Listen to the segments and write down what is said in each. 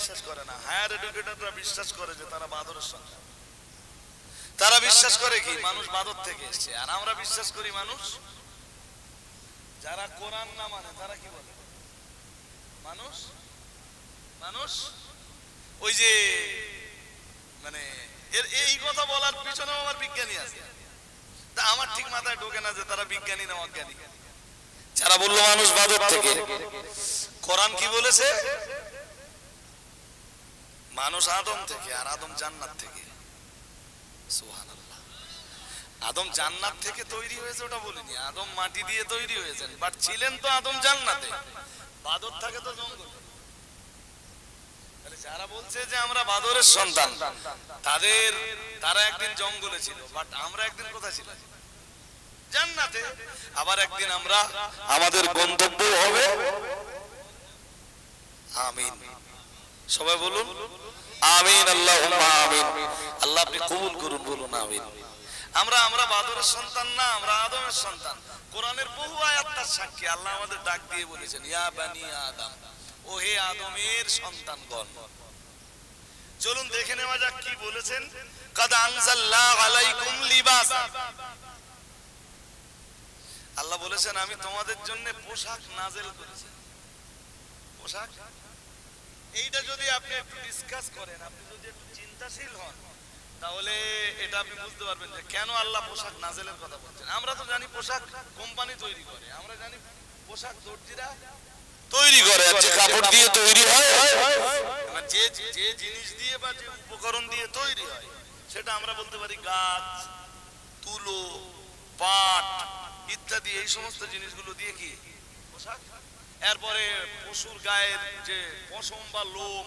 বিশ্বাস করে না। হায়ার এডুকেটেডরা বিশ্বাস করে যে তারা বাদরের সন্তান। তারা বিশ্বাস করে কি? মানুষ বাদর থেকে এসেছে। আর আমরা বিশ্বাস করি মানুষ? যারা কোরআন না মানে তারা কি বলে? মানুষ? মানুষ? ওই যে মানে এর এই কথা বলার পিছনে আমার বিজ্ঞানী আছে। তা আমার ঠিক মাথায় ঢোকে না যে তারা বিজ্ঞানী না অজ্ঞানী। যারা বলল মানুষ বাদর থেকে। কোরআন কি বলেছে? মানুষ আদম থেকে আর আদম জান্নাত থেকে। আদম জান্নাত থেকে তৈরি হয়েছে ওটা বলিনি। আদম মাটি দিয়ে তৈরি হয়েছেন বাট ছিলেন তো আদম জান্নাতে। বাদর থাকে তো জঙ্গল। যারা বলছে যে আমরা বাদরের সন্তান, তাদের, তারা একদিন জঙ্গলে ছিল বাট আমরা একদিন কোথায় ছিলাম? জান্নাতে। আবার একদিন আমরা, আমাদের গন্তব্য হবে। আমিন। সবাই বলুন, আমিন আল্লাহ আমিন। আল্লাহ আপনি কবুল করুন, বলুন, আমিন। আমরা আমরা বাদরের সন্তান না, আমরা আদমের সন্তান। কোরআনের বহু আয়াত তার সাক্ষী। আল্লাহ আমাদের ডাক দিয়ে বলেছেন, ইয়া বানি আদম, ও হে আদমের সন্তানগণ। চলুন দেখে নেওয়া যাক কি বলেছেন। কাদ আনজাল্লাহ আলাইকুম লিবাস। আল্লাহ বলেছেন, আমি তোমাদের জন্য পোশাক নাজেল করেছি। পোশাক? এইটা যদি আপনি একটু ডিসকাস করেন আপনি যদি একটু চিন্তাশীল হন তাহলে এটা আপনি বুঝতে পারবেন যে কেন আল্লাহ পোশাক নাজেলের কথা বলছেন। আমরা তো জানি পোশাক কোম্পানি তৈরি করে। আমরা জানি পোশাক দর্জিরা তৈরি করে যে কাপড় দিয়ে তৈরি হয়। যে যে জিনিস দিয়ে বা যে উপকরণ দিয়ে তৈরি হয় সেটা আমরা বলতে পারি গাছ তুলো পাট ইত্যাদি এই সমস্ত জিনিসগুলো দিয়ে কি? পোশাক? এরপরে পশুর গায়ের যে পশম বা লোম,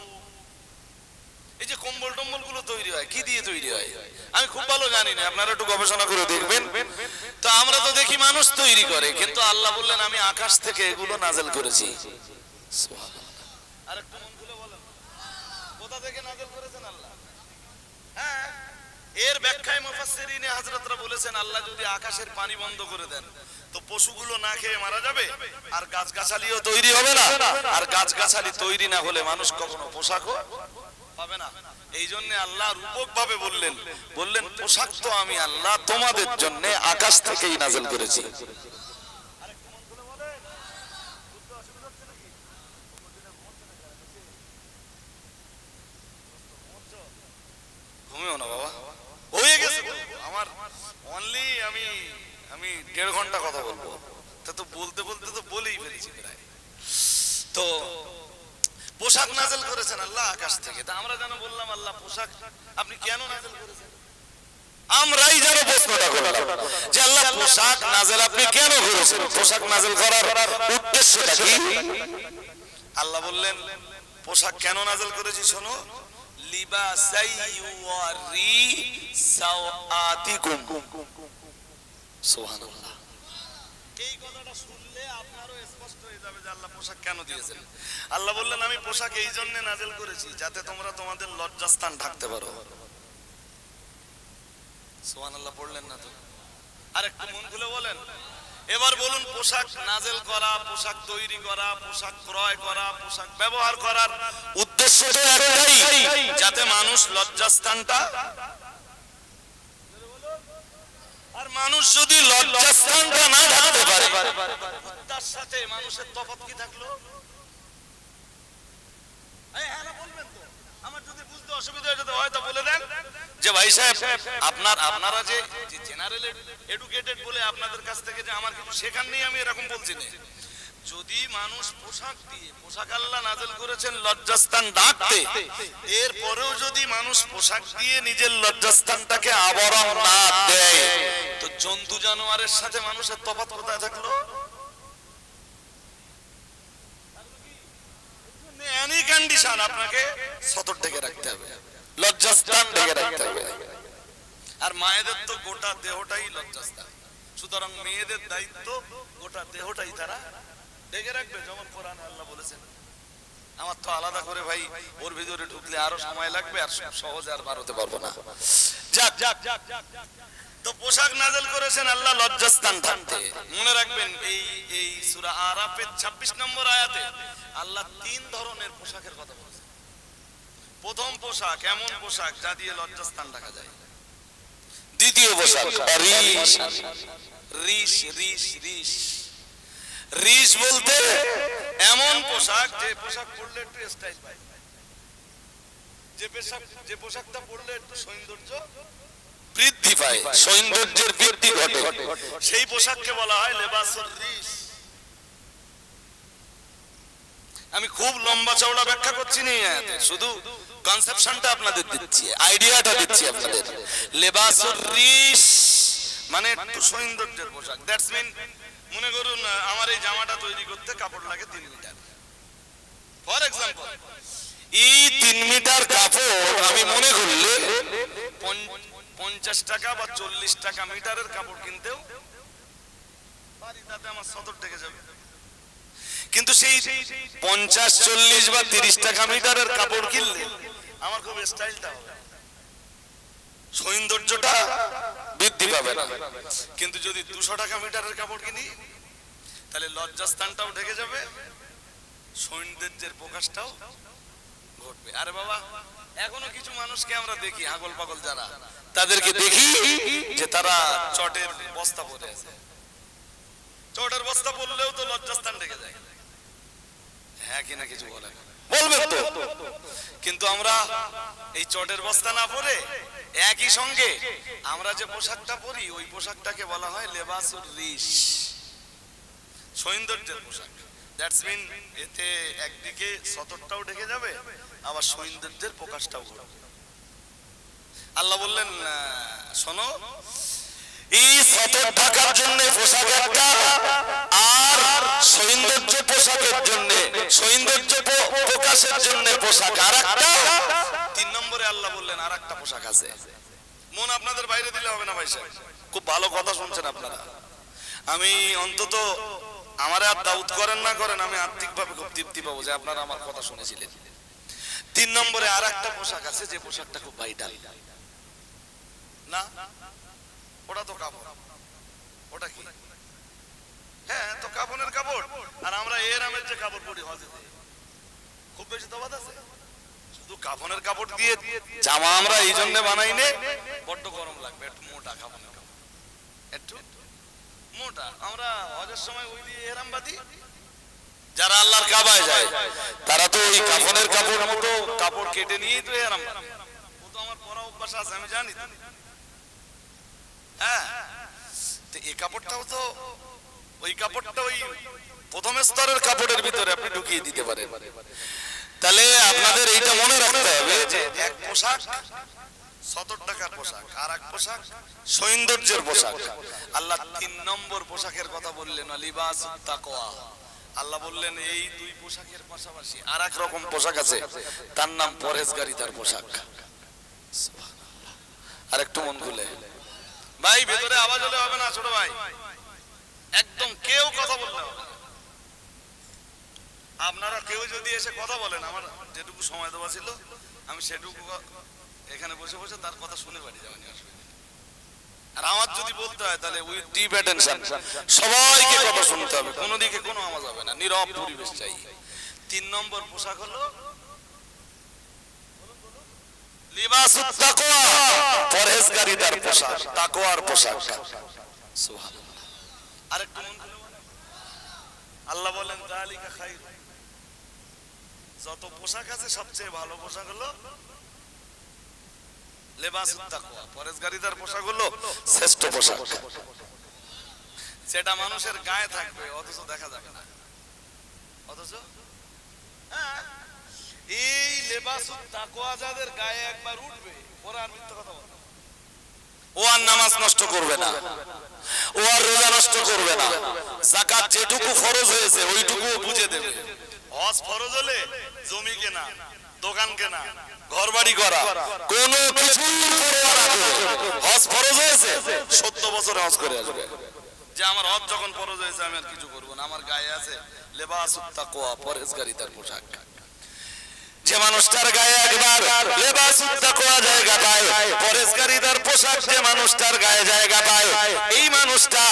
এই যে কম্বল টম্বলগুলো তৈরি হয়, কি দিয়ে তৈরি হয়? আমি খুব ভালো জানি না, আপনারা একটু গবেষণা করে দেখবেন। তো আমরা তো দেখি মানুষ তৈরি করে, কিন্তু আল্লাহ বললেন, আমি আকাশ থেকে এগুলো নাজেল করেছি। আর একটু মন খুলে বলেন। কোথা থেকে নাজেল করেছেন আল্লাহ? হ্যাঁ এর ব্যাখ্যায় মুফাসসিরিনে হযরতরা বলেছেন, আল্লাহ যদি আকাশের পানি বন্ধ করে দেন তো পশুগুলো না খেয়ে মারা যাবে? আর গাছগাছালিও তৈরি হবে না। আর গাছগাছালি তৈরি না হলে মানুষ কখনো পোশাকও পাবে না। এই জন্য আল্লাহ রূপক ভাবে বললেন বললেন, পোশাক তো আমি আল্লাহ তোমাদের জন্য আকাশ থেকেই নাজেল করেছি। ঘুমিও না বাবা। হয়ে গেছে। আমার অনলি আমি আমি দেড় ঘণ্টা কথা বলব। তা তো বলতে বলতে তো বলেই ফেলেছি তো পোশাক নাজেল করেছেন আল্লাহ আকাশ থেকে। তা আমরা যেন বললাম, আল্লাহ পোশাক আপনি কেন নাজেল করেছেন? আমরাই যেন প্রশ্নটা করলাম যে আল্লাহ পোশাক নাজেল আপনি কেন করেছেন? পোশাক নাজেল করার উদ্দেশ্যটা কি? আল্লাহ বললেন, পোশাক কেন নাজেল করেছি শোনো? লিবাসাই ইউয়ারি সাওআতিকুম সুবহানাল্লাহ। আল্লাহ বললেন, আমি পোশাক এই জন্য নাজেল করেছি যাতে তোমরা তোমাদের লজ্জাস্থান পারো। পড়লেন না তো? আর একটু মন খুলে বলেন। এবার বলুন, পোশাক নাজেল করা, পোশাক তৈরি করা, পোশাক ক্রয় করা, পোশাক ব্যবহার করার উদ্দেশ্য যাতে মানুষ লজ্জাস্থানটা মানুষ যদি লজ্জাস্থানটা না ঢাকতে পারে, তার সাথে মানুষের তফাৎ কি থাকল? হ্যাঁ যে ভাই সাহেব, আপনার, আপনারা যে এডুকেটেড বলে আপনাদের কাছ থেকে যে আমার কিছু শেখার নেই আমি এরকম বলছি না। যদি মানুষ পোশাক দিয়ে, পোশাক আল্লাহ নাজেল করেছেন লজ্জাস্থান ঢাকতে এরপরেও যদি মানুষ পোশাক দিয়ে নিজের লজ্জাস্থানটাকে আবরণ না দেয়, তো জন্তু জানোয়ারের সাথে মানুষের তফাৎ কোথায় থাকল? এনি কন্ডিশন আপনাকে সতর ঢেকে রাখতে হবে, লজ্জাস্থান ঢেকে রাখতে হবে। আর মায়েদের তো গোটা দেহটাই লজ্জাস্থান। সুতরাং মেয়েদের দায়িত্ব গোটা দেহটাই তারা ঢেকে রাখবে? যেমন কোরআন আল্লাহ বলেছেন, আমার তো আলাদা করে ভাই, ওর ভিতরে ঢুকলে আরও সময় লাগবে, আর সহজে আর বার পারব না। যাক যাক যাক তো পোশাক নাজেল করেছেন আল্লাহ লজ্জাস্থান থাকতে। মনে রাখবেন, এই এই সূরা আরাফের 26 নম্বর আয়াতে আল্লাহ তিন ধরনের পোশাকের কথা বলেছেন। পোশাক এমন পোশাক যা দিয়ে লজ্জাস্থান ঢাকা যায়। দ্বিতীয় পোশাক রিস রিস রিস রিস রিস বলতে এমন পোশাক, যে পোশাক পরলে একটু স্টাইল পায় যে পোশাক, যে পোশাকটা পরলে একটু সৌন্দর্য বৃদ্ধি পায়, সৌন্দর্যের বৃদ্ধি ঘটে। সেই পোশাককে বলা হয় লেবাসুর রিস আমি খুব লম্বা চওড়া ব্যাখ্যা করছি না শুধু কনসেপশনটা আপনাদের দিচ্ছি আইডিয়াটা দিচ্ছি আপনাদের। লেবাসুর রিস মানে একটু সৌন্দর্যের পোশাক। দ্যাটস মিন মনে করুন আমার এই জামাটা তৈরি করতে কাপড় লাগে তিন মিটার। ফর এক্সাম্পল এই তিন মিটার কাপড় আমি মনে করলে পঞ্চাশ টাকা বা চল্লিশ টাকা মিটারের কাপড় কিনতেও তাতে আমার সদর থেকে যাবে। কিন্তু সেই পঞ্চাশ, চল্লিশ বা তিরিশ টাকা মিটারের কাপড় কিনলে আমার খুব স্টাইলটা হবে। সৌন্দর্যটা বৃদ্ধি পাবে না। কিন্তু যদি দুশো টাকা মিটারের কাপড় কিনি, তাহলে লজ্জাস্থানটাও ঢেকে যাবে, সৌন্দর্যের প্রকাশটাও ঘটবে। আরে বাবা, এখনও কিছু মানুষকে আমরা দেখি আগল পাগল যারা, তাদেরকে দেখি যে তারা চটের বস্তা পরে আছে। চটের বস্তা পরলেও তো লজ্জাস্থান ঢেকে যায়। হ্যাঁ কিনা কিছু বলে না। বলবেন তো। কিন্তু আমরা এই চটের বস্তা না পরে একই সঙ্গে আমরা যে পোশাকটা পরি, ওই পোশাকটাকে বলা হয় লেবাসুর রিস। সৌন্দর্যের পোশাক। দ্যাটস মিন এতে একদিকে সতরটাও ঢেকে যাবে, আবার সৌন্দর্যের প্রকাশটাও ঘটবে। আল্লাহ বললেন শোনো এই সতর ঢাকার জন্য পোশাক একটা, আর সৌন্দর্য পোশাকের জন্য সৌন্দর্য প্রকাশের জন্য পোশাক আর একটা তিন নম্বরে আল্লাহ বললেন আর একটা পোশাক আছে। মন আপনাদের বাইরে দিলে হবে না ভাই সাহেব। খুব ভালো কথা শুনছেন আপনারা। আমি অন্তত আমার আর দাউদ করেন না করেন, আমি আর্থিকভাবে খুব তৃপ্তি পাবো যে আপনারা আমার কথা শুনেছিলেন। তিন নম্বরে আর একটা পোশাক আছে, যে পোশাকটা খুব ভাইটাল না? ওটা তো কাপড়। ওটা কি? হ্যাঁ তো কাপড়ের কাপড়। আর আমরা এর আমের যে কাপড় পরি হজে। খুব বেশি তফাৎ আছে। শুধু কাফনের কাপড় দিয়ে জামা আমরা এই জন্য বানাই নে, বড্ড গরম লাগবে, একটু মোটা কাপড়। একটু মোটা। আমরা হজের সময় ওই দিয়ে এরাম বাঁধি। যারা আল্লাহর কাবায় যায়, তারা তো ওই কাফনের কাপড় মতো কাপড় কেটে নিয়েই তো এরাম। ও তো আমার পরা অভ্যাস আছে, আমি জানি। হ্যাঁ তো এই কাপড়টাও তো, ওই কাপড়টা ওই প্রথম স্তরের কাপড়ের ভিতরে আপনি ঢুকিয়ে দিতে পারেন। তাহলে আপনাদের এইটা মনে হবে যে পোশাক আর এক পোশাক সৌন্দর্যের পোশাক। আল্লাহ তিন নম্বর পোশাকের কথা বললেন লিবাস তাকওয়া। আল্লাহ বললেন, এই দুই পোশাকের পাশাপাশি আর রকম পোশাক আছে, তার নাম পরহেজগারিতার পোশাক। আর একটু মন খুলে। ভাই, ভেতরে আওয়াজ হলে হবে না, ছোট ভাই। একদম কেউ কথা বললে হবে আপনারা কেউ যদি এসে কথা বলেন, আমার যেটুকু সময় দেওয়া ছিল, আমি সেটুকু এখানে বসে বসে তার কথা শুনে অসুবিধা নেই। আর আমার যদি বলতে হয়, তাহলে উইথ ডিপ অ্যাটেনশন সবাইকে কথা শুনতে হবে, কোনো দিকে কোনো আওয়াজ হবে না, নীরব পরিবেশ চাই। তিন নম্বর পোশাক হলো আল্লাহ বলেন যত পোশাক আছে সবচেয়ে ভালো পোশাক হলো লেবাসুত তাকওয়া পোশাক হলো শ্রেষ্ঠ পোশাক। সেটা মানুষের গায়ে থাকবে অথচ দেখা যাবে না। অথচ? হ্যাঁ, এই লেবাসুত তাকওয়া যাদের গায়ে একবার উঠবে ওরা আর মিথ্যা কথা বলবে ও আর নামাজ নষ্ট করবে না। ও আর রোজা নষ্ট করবে না। যেটুকু ফরজ হয়েছে ওইটুকু বুঝে দেবে। হজ ফরজ হলে জমি কেনা দোকান কেনা ঘর বাড়ি করা কোনো কিছু হজ ফরজ হয়েছে সত্তর বছরে হজ করে আসবে। যে আমার হজ যখন ফরজ হয়েছে আমি আর কিছু করব না। আমার গায়ে আছে লেবাস তাকওয়া পরহেজগারিতার পোশাক। যে মানুষটার গায়ে একবার লেবাস তাকওয়া জায়গা পায় পরেশগারিতার পোশাক যে মানুষটার গায়ে জায়গা পায়, এই মানুষটা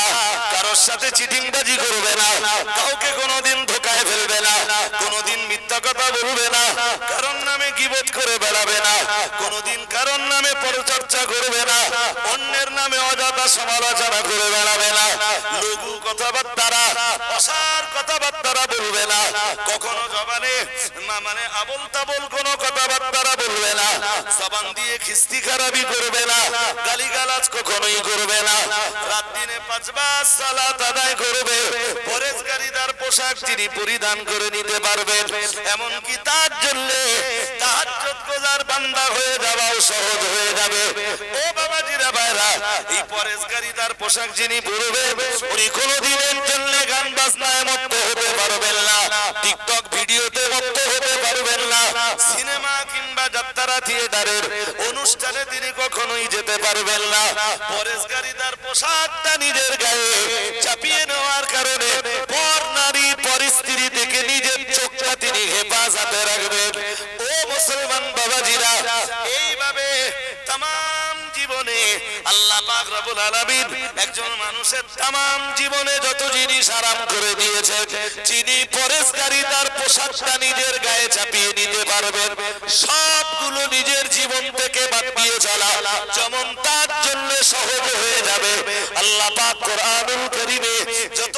কারোর সাথে চিটিংবাজি করবে না, কাউকে কোনোদিন ধোকায় ফেলবে না, কোনোদিন মিথ্যা কথা বলবে না কারণ নামে গিবত করে বেড়াবে না চর্চা করবে না, অন্যের নামে অযথা সমালোচনা করে বেড়াবে না, লঘু কথাবার্তারা, অসার কথাবার্তারা বলবে না, কখনো জবানে মানে আবল তাবল কোনো কথাবার্তারা বলবে না। জবান দিয়ে খিস্তি খারাপি করবে না। গালিগালাজ কখনোই করবে না। রাত দিনে পাঁচবার সালাত আদায় করবে। পরেশগারিদার পোশাক তিনি পরিধান করে নিতে পারবেন, এমনকি তার জন্য তাহাজ্জুদ গোজার বান্দা হয়ে যাওয়াও সহজ হয়ে যাবে। ও বাবাজিরা ভাইরা, এই পরেশগারিদার পোশাক যিনি পরবে উনি কোনোদিনের জন্য গান বাজনায় মত্ত হতে পারবেন না। টিকটক ভিডিওতে মত্ত হতে পারবেন না সিনেমা কিংবা যাত্রা থিয়েটারের অনুষ্ঠানে তিনি কখনোই যেতে পারবেন না। পরেশগারিদার পোশাকটা নিজের গায়ে চাপিয়ে নেওয়ার কারণে পর নারী পরিস্থিতি থেকে নিজের চোখটা তিনি হেফাজতে রাখবেন। ও মুসলমান বাবাজিরা, এইভাবে তাম জীবনে আল্লাহ পাক রব্বুল আলামিন একজন মানুষের তাম জীবনে যত জিনিস আরাম করে দিয়েছে, যিনি পরেশকারী তার পোশাকটা নিজের গায়ে চাপিয়ে নিতে পারবেন। সবগুলো নিজের জীবন থেকে বাদ দিয়ে চলা, যেমন তার জন্য সহজ হয়ে যাবে। আল্লাহ পাক কোরআনুল কারীমে যত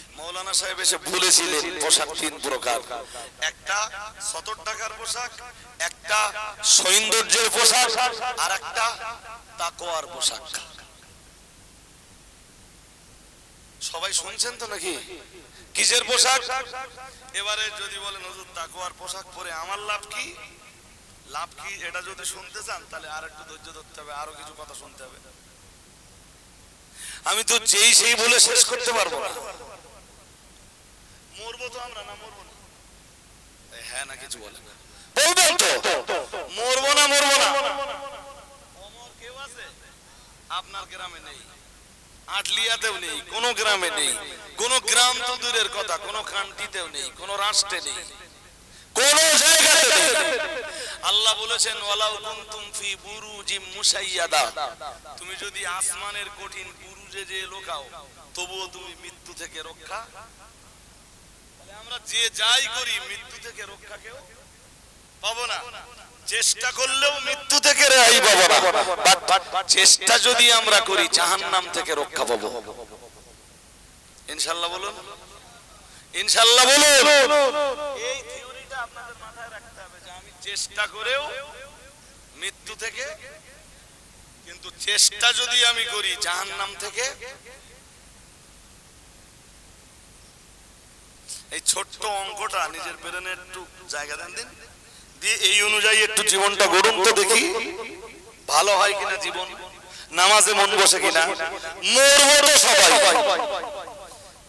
মৌলানা সাহেব এসে বলেছিলেন, পোশাক তিন প্রকার। একটা সত্তর টাকার পোশাক, একটা সৌন্দর্যের পোশাক, আর একটা তাকোয়ার পোশাক। সবাই শুনছেন তো নাকি? কিসের পোশাক? এবারে যদি বলেন, হুজুর তাকোয়ার পোশাক পরে আমার লাভ কি? লাভ কি? এটা যদি শুনতে চান, তাহলে আর একটু ধৈর্য ধরতে হবে, আরও কিছু কথা শুনতে হবে। আমি তো যেই সেই বলে শেষ করতে পারব না। মরবো তো আমরা না মরবো না? হ্যাঁ না কিছু বলে বলবেন তো? মরবো না মরবো না। অমর কেউ আছে? আপনার গ্রামে নেই। আটলিয়াতেও নেই কোন গ্রামে নেই। কোন গ্রাম তো দূরের কথা কোন কান্ট্রিতেও নেই কোন রাষ্ট্রে নেই। কোন জায়গাতে নেই। আল্লাহ বলেছেন ওয়ালাউ কুনতুম ফি বুরুজিম মুশাইয়াদা তুমি যদি আসমানের কঠিন বুরুজে যে লোকাও তবুও তুমি মৃত্যু থেকে রক্ষা আমরা যে যাই করি, মৃত্যু থেকে রক্ষা কেউ পাবো না। চেষ্টা করলেও মৃত্যু থেকে রেহাই পাবো না। চেষ্টা যদি আমরা করি, জাহান্নাম থেকে রক্ষা পাবো। ইনশাআল্লাহ বলুন। ইনশাআল্লাহ বলুন। এই থিওরিটা আপনাদের মাথায় রাখতে হবে যে আমি চেষ্টা করেও মৃত্যু থেকে, কিন্তু চেষ্টা যদি আমি করি, জাহান্নাম থেকে এই ছোট্ট অঙ্কটা নিজের ব্রেনে একটু জায়গা দেন, দিন। দিয়ে এই অনুযায়ী একটু জীবনটা গড়ুন তো দেখি। ভালো হয় কিনা জীবন? নামাজে মন বসে কিনা? মরবো তো সবাই।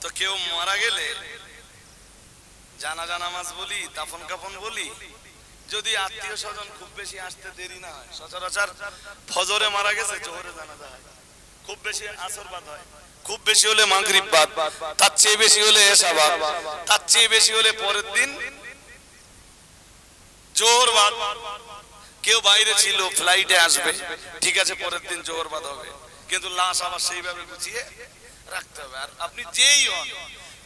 তো কেউ মারা গেলে জানাজা নামাজ বলি, দাফন কাফন বলি, যদি আত্মীয় স্বজন খুব বেশি আসতে দেরি না হয়, সচরাচর ফজরে মারা গেছে, জোহরে জানাজা হয়। খুব বেশি আসর বাদ হয়। খুব বেশি হলে মাগরিব বাদ, তার চেয়ে বেশি হলে এশা বাদ, তার চেয়ে বেশি হলে পরের দিন জোহর বাদ। কেউ বাইরে ছিল ফ্লাইটে আসবে, ঠিক আছে, পরের দিন জোহর বাদ হবে। কিন্তু লাশ আবার সেইভাবে গুছিয়ে রাখতে হবে। আর আপনি যেই হন,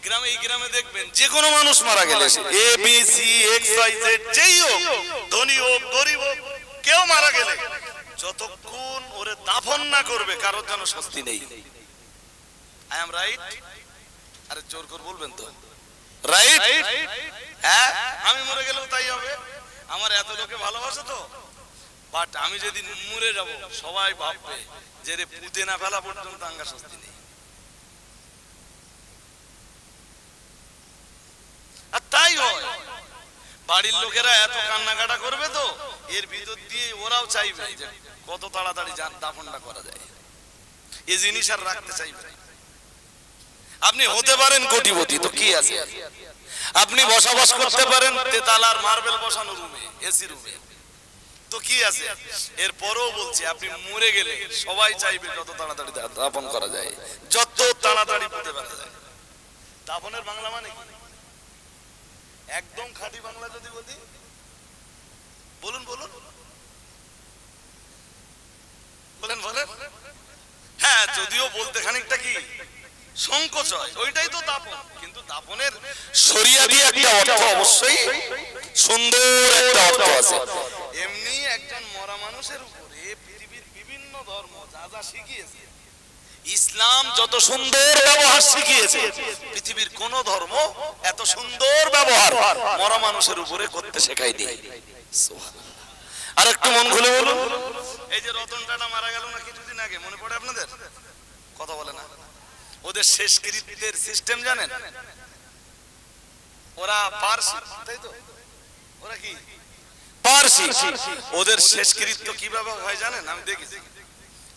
গ্রামে, এই গ্রামে দেখবেন যে কোনো মানুষ মারা গেলে A B C X Y Z যেই হোক, ধনী হোক, গরিব হোক, কেউ মারা গেলে যতক্ষণ ওরে দাফন না করবে, কারোর যেন স্বস্তি নেই। আই এম রাইট আরে জোর করে বলবেন তো। রাইট হ্যাঁ আমি মরে গেলেও তাই হবে। আমার এত লোকে ভালোবাসে তো। বাট আমি যদি মরে যাব, সবাই ভাববে যে রে পুঁতে না ফেলা পর্যন্ত আঙ্গা স্বস্তি নেই। আর তাই হয়। বাড়ির লোকেরা এত কান্নাকাটা করবে তো, এর ভিতর দিয়ে ওরাও চাইবে যে কত তাড়াতাড়ি দাফনটা করা যায়। এই জিনিস আর রাখতে চাইবে। আপনি হতে পারেন কোটিপতি, তো কি আছে? আপনি বসবাস করতে পারেন তেতালার মার্বেল বসানো রুমে, এসি রুমে। তো কি আছে? এরপরও বলছি, আপনি মরে গেলে সবাই চাইবে যত তাড়াতাড়ি দা- দাফন করা যায়, যত তাড়াতাড়ি পুঁতে ফেলা যায়। দাফনের বাংলা মানে কি? একদম খাঁটি বাংলা যদি বলি, বলুন বলুন। বলেন বলেন। হ্যাঁ যদিও বলতে খানিকটা কি সংকোচ হয় ওইটাই তো দাপন। কিন্তু দাপনের একটা অর্থ অবশ্যই সুন্দর একটা অর্থ আছে। এমনি একজন মরা মানুষের উপরে পৃথিবীর বিভিন্ন ধর্ম যা যা শিখিয়েছে ইসলাম যত সুন্দর ব্যবহার শিখিয়েছে পৃথিবীর কোন ধর্ম এত সুন্দর ব্যবহার মরা মানুষের উপরে করতে শেখায়নি। আর একটু মন খুলে বলুন। এই যে রতন টাটা মারা গেল না কিছুদিন আগে মনে পড়ে আপনাদের? কথা বলে না। ওদের শেষ শেষকৃত্যের সিস্টেম জানেন? ওরা পার্সি, তাই তো? ওরা কি? পারসি। ওদের শেষকৃত্য কীভাবে হয় জানেন? আমি দেখেছি।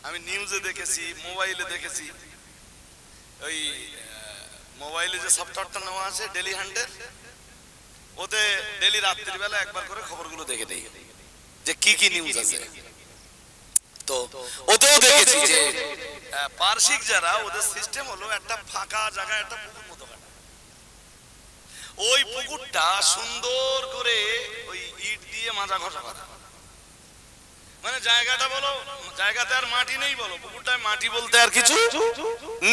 আমি নিউজে দেখেছি মোবাইলে দেখেছি। ওই মোবাইলে যে সফটওয়্যারটা নেওয়া আছে ডেলি হান্ডের ওতে ডেলি রাত্রিবেলা একবার করে খবরগুলো দেখে দেই যে কি কি নিউজ আছে। তো ওতেও দেখেছি যে পার্শ্বিক যারা, ওদের সিস্টেম হলো একটা ফাঁকা জায়গায়, একটা পুকুর মতো ওই পুকুরটা সুন্দর করে ওই ইট দিয়ে মাজা ঘষা করা। মানে জায়গাটা বলো, জায়গাতে আর মাটি নেই বলো, পুকুরটায় মাটি বলতে আর কিছু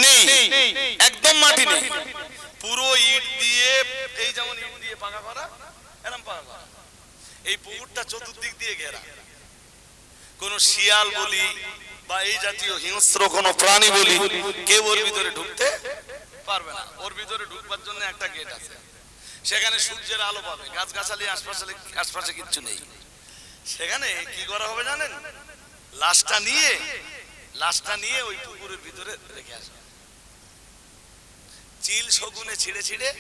নেই। একদম মাটি নেই। পুরো ইট দিয়ে, এই যেমন ইট দিয়ে পাকা করা এরকম পাকা করা। এই পুকুরটা চতুর্দিক দিয়ে ঘেরা। কোন শিয়াল বলি বা এই জাতীয় হিংস্র কোন প্রাণী বলি কেউ ওর ভিতরে ঢুকতে পারবে না। ওর ভিতরে ঢুকবার জন্য একটা গেট আছে। সেখানে সূর্যের আলো পাবে, গাছগাছালি, আশপাশে আশপাশে কিচ্ছু নেই। সেখানে কি করা হবে জানেন? লাশটা নিয়ে লাশটা নিয়ে ওই পুকুরের ভিতরে রেখে আসবে। চিল শগুনে ছিঁড়ে ছিঁড়ে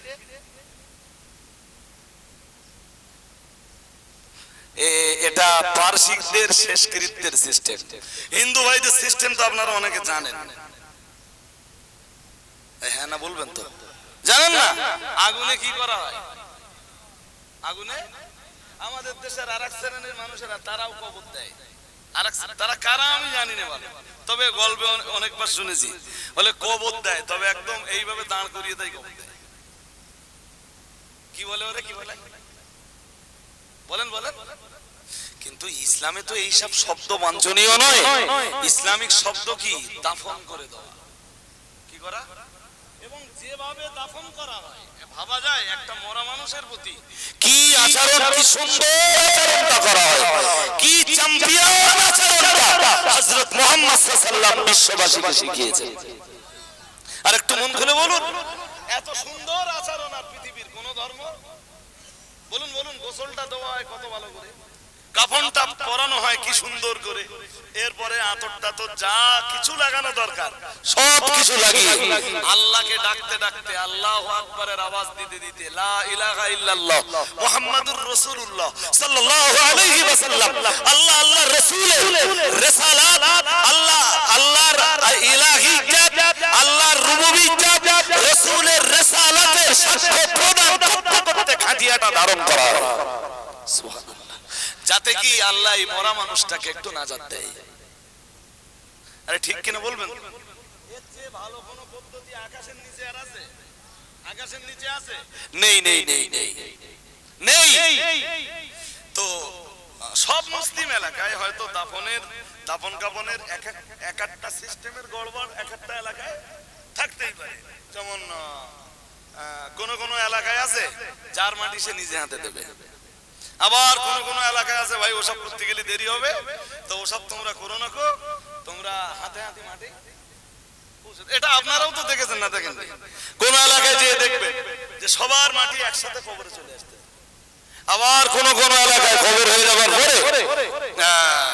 এ- এটা পার্সিকদের শেষকৃত্যের সিস্টেম হিন্দু ভাইদের সিস্টেম তো আপনারা অনেকে জানেন। হ্যাঁ না, বলবেন তো? জানেন না? আগুনে কি করা হয়? আগুনে? আমাদের দেশের আর এক শ্রেণির মানুষেরা তারাও কবর দেয়। তারা কারা আমি জানি না ভালো। তবে গল্পে অনেকবার শুনেছি, বলে কবর দেয়, তবে একদম এইভাবে দাঁড় করিয়ে দেয় কবর দেয়। কি বলে ওরে, কি বলে? বলেন বলেন। কিন্তু ইসলামে তো এইসব শব্দ বাঞ্ছনীয় নয়। ইসলামিক শব্দ কি? দাফন করে দেওয়া। কি করা? এবং যেভাবে দাফন করা হয় ভাবা যায় একটা মরা মানুষের প্রতি। কি আচরণ কি সুন্দর আচরণটা করা হয়। কি চ্যাম্পিয়ন আচরণটা হযরত মুহাম্মদ সাল্লাল্লাহু বিশ্ববাসীকে শিখিয়েছেন। আর একটু মন খুলে বলুন। এত সুন্দর আচরণ আর পৃথিবীর কোন ধর্ম? বলুন বলুন গোসলটা দেওয়া হয় কত ভালো করে? কাফনটা পরানো হয় কি সুন্দর করে। এরপরে আতরটা তো যা কিছু লাগানো দরকার। সব কিছু লাগিয়ে। আল্লাহকে ডাকতে ডাকতে আল্লাহ আকবরের আওয়াজ দিতে দিতে লা ইলাহা ইল্লাল্লাহ মুহাম্মাদুর রাসূলুল্লাহ সাল্লাল্লাহু আলাইহি ওয়াসাল্লাম। আল্লাহ আল্লাহ রাসূলের রিসালাত আল্লাহ আল্লাহর ইলাহিয়াত আল্লাহর রুবুবিয়্যাত রাসূলের রিসালাতের সাক্ষ্য প্রদান করতে করতে খাটিয়াটা ধারণ করা। সুবহানাল্লাহ। যাতে কি আল্লাহ এই মরা মানুষটাকে একটু নাজাত দেয়। আরে ঠিক কিনা বলবেন? ভালো কোনো পদ্ধতি আকাশের নিচে আর আছে? আকাশের নিচে আছে? নেই নেই নেই নেই। নেই। তো সব মুসলিম এলাকায় হয়তো দাফনের দাফন কাফনের এক এক এক একটা সিস্টেমের গড়বড় এক একটা এলাকায় থাকতেই পারে। যেমন কোন কোন এলাকায় আছে যার মাটি সে নিজে হাতে দেবে। আবার কোন কোন এলাকায় আছে ভাই ওসব করতে গেলে দেরি হবে। তো ওসব তোমরা করো না তোমরা হাতে হাতে মাটি এটা আপনারাও তো দেখেছেন না দেখেন কোন এলাকায় যেয়ে দেখবে যে সবার মাটি একসাথে কবরে চলে আসতে আবার কোন কোন এলাকায় কবর হয়ে যাবার পরে আহ,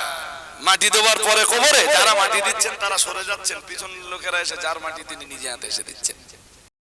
মাটি দেওয়ার পরে কবরে যারা মাটি দিচ্ছেন তারা সরে যাচ্ছেন। পিছনের লোকেরা এসে যার মাটি তিনি নিজে হাতে এসে দিচ্ছেন।